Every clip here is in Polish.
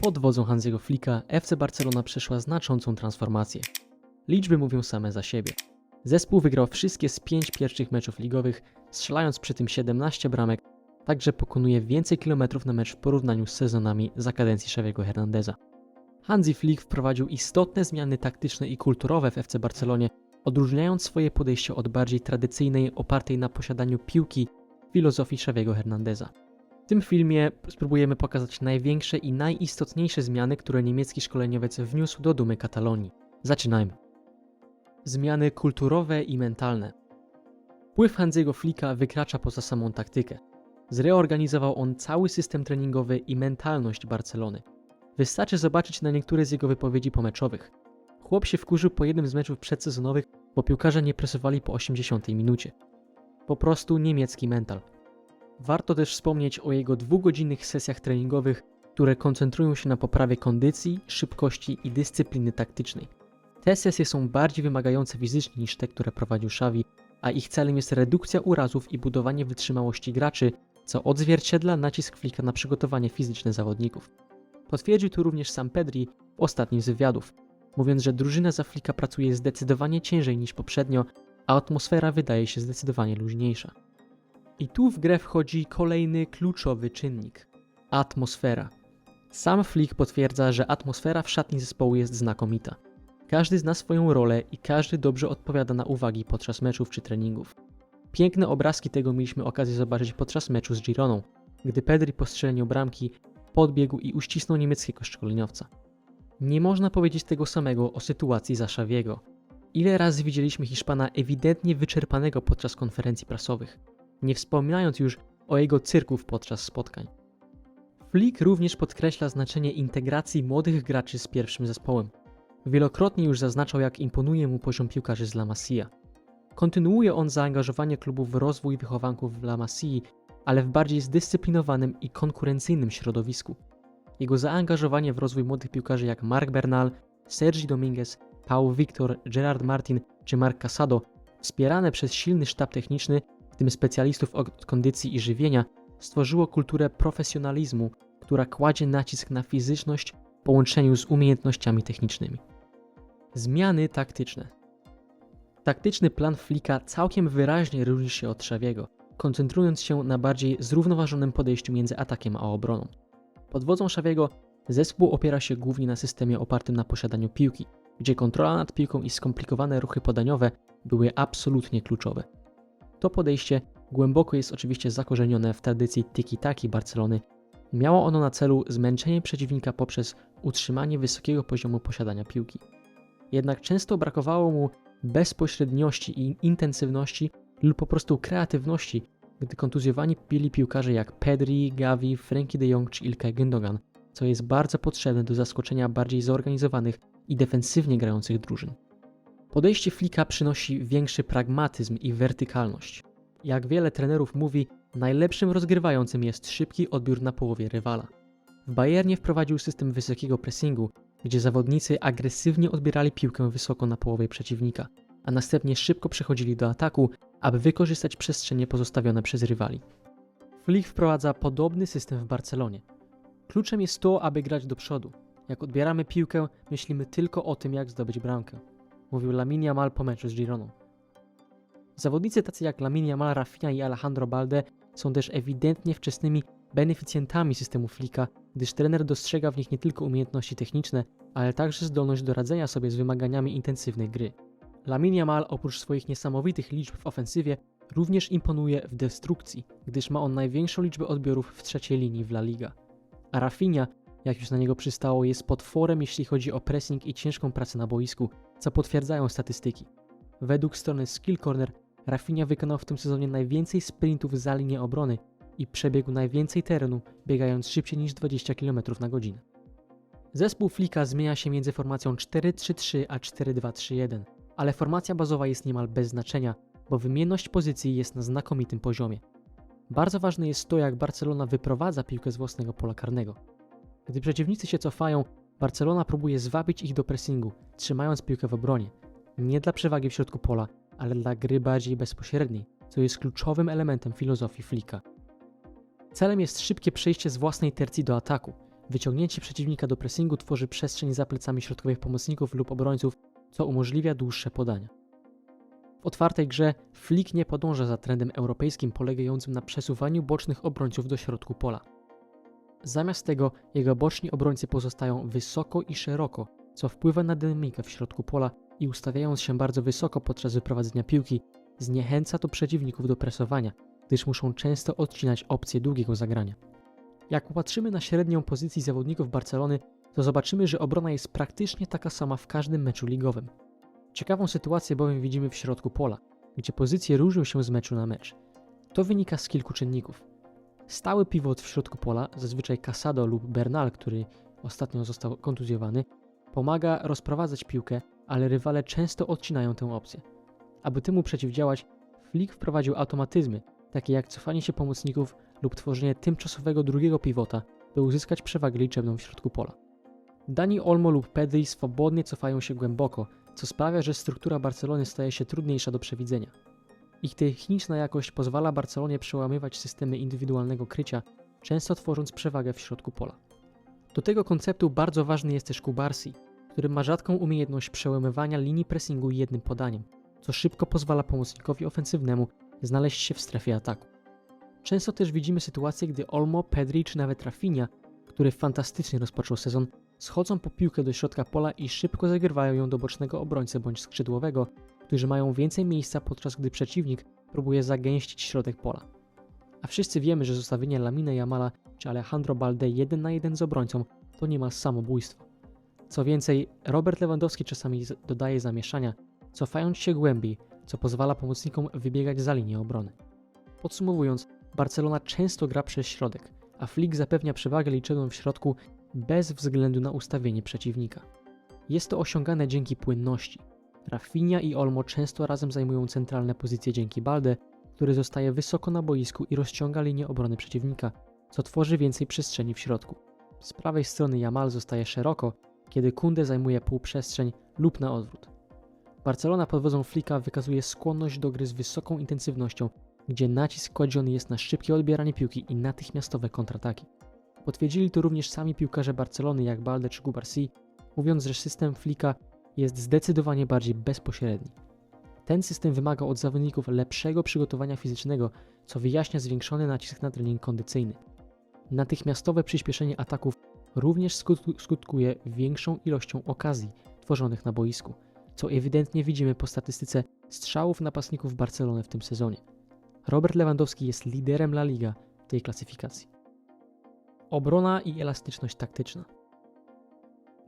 Pod wodzą Hansiego Flicka FC Barcelona przeszła znaczącą transformację. Liczby mówią same za siebie. Zespół wygrał wszystkie z pięć pierwszych meczów ligowych, strzelając przy tym 17 bramek, także pokonuje więcej kilometrów na mecz w porównaniu z sezonami za kadencji Xaviego Hernandeza. Hansi Flick wprowadził istotne zmiany taktyczne i kulturowe w FC Barcelonie, odróżniając swoje podejście od bardziej tradycyjnej, opartej na posiadaniu piłki filozofii Xaviego Hernandeza. W tym filmie spróbujemy pokazać największe i najistotniejsze zmiany, które niemiecki szkoleniowiec wniósł do dumy Katalonii. Zaczynajmy. Zmiany kulturowe i mentalne. Wpływ Hansiego Flicka wykracza poza samą taktykę. Zreorganizował on cały system treningowy i mentalność Barcelony. Wystarczy zobaczyć na niektóre z jego wypowiedzi pomeczowych. Chłop się wkurzył po jednym z meczów przedsezonowych, bo piłkarze nie presowali po 80 minucie. Po prostu niemiecki mental. Warto też wspomnieć o jego dwugodzinnych sesjach treningowych, które koncentrują się na poprawie kondycji, szybkości i dyscypliny taktycznej. Te sesje są bardziej wymagające fizycznie niż te, które prowadził Xavi, a ich celem jest redukcja urazów i budowanie wytrzymałości graczy, co odzwierciedla nacisk Flicka na przygotowanie fizyczne zawodników. Potwierdził to również sam Pedri w ostatnim z wywiadów, mówiąc, że drużyna za Flicka pracuje zdecydowanie ciężej niż poprzednio, a atmosfera wydaje się zdecydowanie luźniejsza. I tu w grę wchodzi kolejny kluczowy czynnik atmosfera. Sam Flick potwierdza, że atmosfera w szatni zespołu jest znakomita. Każdy zna swoją rolę i każdy dobrze odpowiada na uwagi podczas meczów czy treningów. Piękne obrazki tego mieliśmy okazję zobaczyć podczas meczu z Gironą, gdy Pedri po bramki podbiegł i uścisnął niemieckiego szkoleniowca. Nie można powiedzieć tego samego o sytuacji za Szawiego. Ile razy widzieliśmy Hiszpana ewidentnie wyczerpanego podczas konferencji prasowych, nie wspominając już o jego cyrków podczas spotkań. Flick również podkreśla znaczenie integracji młodych graczy z pierwszym zespołem. Wielokrotnie już zaznaczał, jak imponuje mu poziom piłkarzy z La Masia. Kontynuuje on zaangażowanie klubu w rozwój wychowanków w La Masii, ale w bardziej zdyscyplinowanym i konkurencyjnym środowisku. Jego zaangażowanie w rozwój młodych piłkarzy jak Marc Bernal, Sergi Dominguez, Paul Victor, Gerard Martin czy Marc Casado, wspierane przez silny sztab techniczny, tym specjalistów od kondycji i żywienia, stworzyło kulturę profesjonalizmu, która kładzie nacisk na fizyczność w połączeniu z umiejętnościami technicznymi. Zmiany taktyczne. Taktyczny plan Flicka całkiem wyraźnie różni się od Szawiego, koncentrując się na bardziej zrównoważonym podejściu między atakiem a obroną. Pod wodzą Szawiego zespół opiera się głównie na systemie opartym na posiadaniu piłki, gdzie kontrola nad piłką i skomplikowane ruchy podaniowe były absolutnie kluczowe. To podejście głęboko jest oczywiście zakorzenione w tradycji tiki-taki Barcelony. Miało ono na celu zmęczenie przeciwnika poprzez utrzymanie wysokiego poziomu posiadania piłki. Jednak często brakowało mu bezpośredniości i intensywności lub po prostu kreatywności, gdy kontuzjowani byli piłkarze jak Pedri, Gavi, Frankie de Jong czy Ilkay Gündogan, co jest bardzo potrzebne do zaskoczenia bardziej zorganizowanych i defensywnie grających drużyn. Podejście Flicka przynosi większy pragmatyzm i wertykalność. Jak wiele trenerów mówi, najlepszym rozgrywającym jest szybki odbiór na połowie rywala. W Bayernie wprowadził system wysokiego pressingu, gdzie zawodnicy agresywnie odbierali piłkę wysoko na połowie przeciwnika, a następnie szybko przechodzili do ataku, aby wykorzystać przestrzenie pozostawione przez rywali. Flick wprowadza podobny system w Barcelonie. Kluczem jest to, aby grać do przodu. Jak odbieramy piłkę, myślimy tylko o tym, jak zdobyć bramkę. Mówił Lamin Yamal po meczu z Gironą. Zawodnicy tacy jak Lamin Yamal, Rafinha i Alejandro Balde są też ewidentnie wczesnymi beneficjentami systemu Flicka, gdyż trener dostrzega w nich nie tylko umiejętności techniczne, ale także zdolność do radzenia sobie z wymaganiami intensywnej gry. Lamin Yamal oprócz swoich niesamowitych liczb w ofensywie również imponuje w destrukcji, gdyż ma on największą liczbę odbiorów w trzeciej linii w La Liga. A Rafinha, jak już na niego przystało, jest potworem jeśli chodzi o pressing i ciężką pracę na boisku, co potwierdzają statystyki. Według strony Skill Corner Rafinha wykonał w tym sezonie najwięcej sprintów za linię obrony i przebiegł najwięcej terenu, biegając szybciej niż 20 km na godzinę. Zespół Flika zmienia się między formacją 4-3-3 a 4-2-3-1, ale formacja bazowa jest niemal bez znaczenia, bo wymienność pozycji jest na znakomitym poziomie. Bardzo ważne jest to, jak Barcelona wyprowadza piłkę z własnego pola karnego. Gdy przeciwnicy się cofają, Barcelona próbuje zwabić ich do pressingu, trzymając piłkę w obronie. Nie dla przewagi w środku pola, ale dla gry bardziej bezpośredniej, co jest kluczowym elementem filozofii Flika. Celem jest szybkie przejście z własnej tercji do ataku. Wyciągnięcie przeciwnika do pressingu tworzy przestrzeń za plecami środkowych pomocników lub obrońców, co umożliwia dłuższe podania. W otwartej grze Flick nie podąża za trendem europejskim polegającym na przesuwaniu bocznych obrońców do środku pola. Zamiast tego jego boczni obrońcy pozostają wysoko i szeroko, co wpływa na dynamikę w środku pola i ustawiając się bardzo wysoko podczas wyprowadzenia piłki, zniechęca to przeciwników do presowania, gdyż muszą często odcinać opcję długiego zagrania. Jak popatrzymy na średnią pozycji zawodników Barcelony, to zobaczymy, że obrona jest praktycznie taka sama w każdym meczu ligowym. Ciekawą sytuację bowiem widzimy w środku pola, gdzie pozycje różnią się z meczu na mecz. To wynika z kilku czynników. Stały pivot w środku pola, zazwyczaj Casado lub Bernal, który ostatnio został kontuzjowany, pomaga rozprowadzać piłkę, ale rywale często odcinają tę opcję. Aby temu przeciwdziałać, Flick wprowadził automatyzmy, takie jak cofanie się pomocników lub tworzenie tymczasowego drugiego pivota, by uzyskać przewagę liczebną w środku pola. Dani Olmo lub Pedri swobodnie cofają się głęboko, co sprawia, że struktura Barcelony staje się trudniejsza do przewidzenia. Ich techniczna jakość pozwala Barcelonie przełamywać systemy indywidualnego krycia, często tworząc przewagę w środku pola. Do tego konceptu bardzo ważny jest też Kubarsi, który ma rzadką umiejętność przełamywania linii pressingu jednym podaniem, co szybko pozwala pomocnikowi ofensywnemu znaleźć się w strefie ataku. Często też widzimy sytuacje, gdy Olmo, Pedri czy nawet Rafinha, który fantastycznie rozpoczął sezon, schodzą po piłkę do środka pola i szybko zagrywają ją do bocznego obrońcy bądź skrzydłowego, którzy mają więcej miejsca podczas gdy przeciwnik próbuje zagęścić środek pola. A wszyscy wiemy, że zostawienie Lamina Jamala czy Alejandro Balde jeden na jeden z obrońcą to niemal samobójstwo. Co więcej, Robert Lewandowski czasami dodaje zamieszania, cofając się głębiej, co pozwala pomocnikom wybiegać za linię obrony. Podsumowując, Barcelona często gra przez środek, a Flick zapewnia przewagę liczebną w środku bez względu na ustawienie przeciwnika. Jest to osiągane dzięki płynności. Rafinha i Olmo często razem zajmują centralne pozycje dzięki Balde, który zostaje wysoko na boisku i rozciąga linię obrony przeciwnika, co tworzy więcej przestrzeni w środku. Z prawej strony Jamal zostaje szeroko, kiedy Kunde zajmuje półprzestrzeń lub na odwrót. Barcelona pod wodzą Flicka wykazuje skłonność do gry z wysoką intensywnością, gdzie nacisk kładziony jest na szybkie odbieranie piłki i natychmiastowe kontrataki. Potwierdzili to również sami piłkarze Barcelony jak Balde czy Gubarsi, mówiąc, że system Flicka jest zdecydowanie bardziej bezpośredni. Ten system wymaga od zawodników lepszego przygotowania fizycznego, co wyjaśnia zwiększony nacisk na trening kondycyjny. Natychmiastowe przyspieszenie ataków również skutkuje większą ilością okazji tworzonych na boisku, co ewidentnie widzimy po statystyce strzałów napastników Barcelony w tym sezonie. Robert Lewandowski jest liderem La Liga tej klasyfikacji. Obrona i elastyczność taktyczna.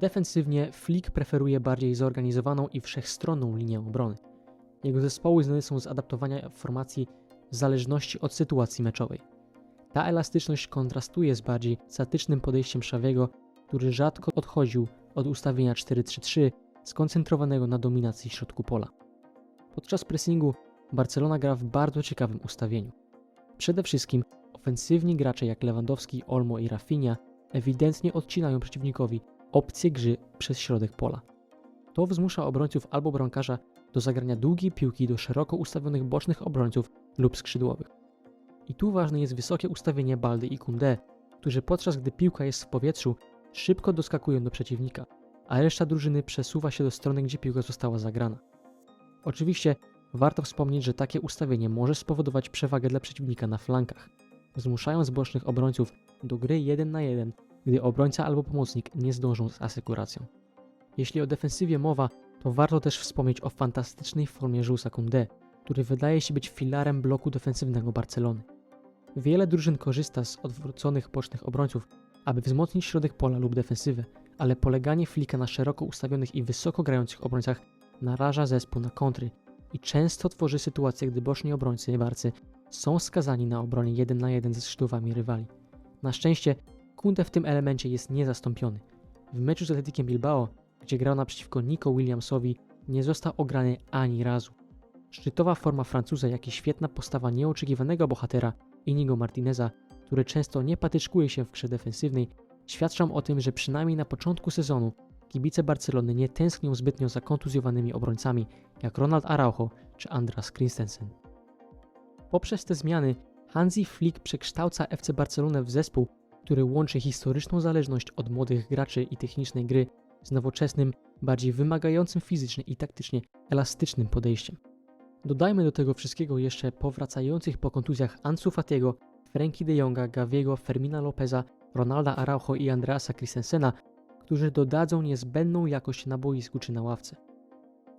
Defensywnie Flick preferuje bardziej zorganizowaną i wszechstronną linię obrony. Jego zespoły znane są z adaptowania formacji w zależności od sytuacji meczowej. Ta elastyczność kontrastuje z bardziej statycznym podejściem Szawiego, który rzadko odchodził od ustawienia 4-3-3 skoncentrowanego na dominacji środku pola. Podczas pressingu Barcelona gra w bardzo ciekawym ustawieniu. Przede wszystkim ofensywni gracze jak Lewandowski, Olmo i Rafinha ewidentnie odcinają przeciwnikowi opcję gry przez środek pola. To wzmusza obrońców albo bramkarza do zagrania długiej piłki do szeroko ustawionych bocznych obrońców lub skrzydłowych. I tu ważne jest wysokie ustawienie Baldy i Kunde, którzy podczas gdy piłka jest w powietrzu, szybko doskakują do przeciwnika, a reszta drużyny przesuwa się do strony, gdzie piłka została zagrana. Oczywiście warto wspomnieć, że takie ustawienie może spowodować przewagę dla przeciwnika na flankach, zmuszając bocznych obrońców do gry 1 na 1, gdy obrońca albo pomocnik nie zdążą z asekuracją. Jeśli o defensywie mowa, to warto też wspomnieć o fantastycznej formie Jusa Koundé, który wydaje się być filarem bloku defensywnego Barcelony. Wiele drużyn korzysta z odwróconych bocznych obrońców, aby wzmocnić środek pola lub defensywę, ale poleganie flika na szeroko ustawionych i wysoko grających obrońcach naraża zespół na kontry i często tworzy sytuację, gdy boczni obrońcy Barcy są skazani na obronie 1 na 1 ze skrzydłami rywali. Na szczęście Kunde w tym elemencie jest niezastąpiony. W meczu z Atletikiem Bilbao, gdzie grał naprzeciwko Nico Williamsowi, nie został ograny ani razu. Szczytowa forma Francuza, jak i świetna postawa nieoczekiwanego bohatera Inigo Martineza, który często nie patyczkuje się w grze defensywnej, świadczą o tym, że przynajmniej na początku sezonu kibice Barcelony nie tęsknią zbytnio za kontuzjowanymi obrońcami jak Ronald Araujo czy Andras Christensen. Poprzez te zmiany Hansi Flick przekształca FC Barcelonę w zespół, który łączy historyczną zależność od młodych graczy i technicznej gry z nowoczesnym, bardziej wymagającym fizycznie i taktycznie elastycznym podejściem. Dodajmy do tego wszystkiego jeszcze powracających po kontuzjach Ansu Fatiego, Frenkie de Jonga, Gaviego, Fermina Lopeza, Ronalda Araujo i Andreasa Christensena, którzy dodadzą niezbędną jakość na boisku czy na ławce.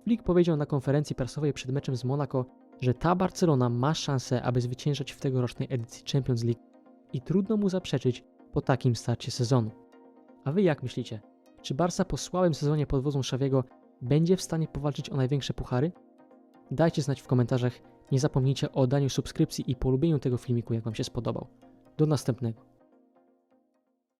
Flick powiedział na konferencji prasowej przed meczem z Monaco, że ta Barcelona ma szansę, aby zwyciężać w tegorocznej edycji Champions League i trudno mu zaprzeczyć po takim starcie sezonu. A wy jak myślicie? Czy Barca po słabym sezonie pod wodzą Xaviego będzie w stanie powalczyć o największe puchary? Dajcie znać w komentarzach. Nie zapomnijcie o daniu subskrypcji i polubieniu tego filmiku, jak Wam się spodobał. Do następnego.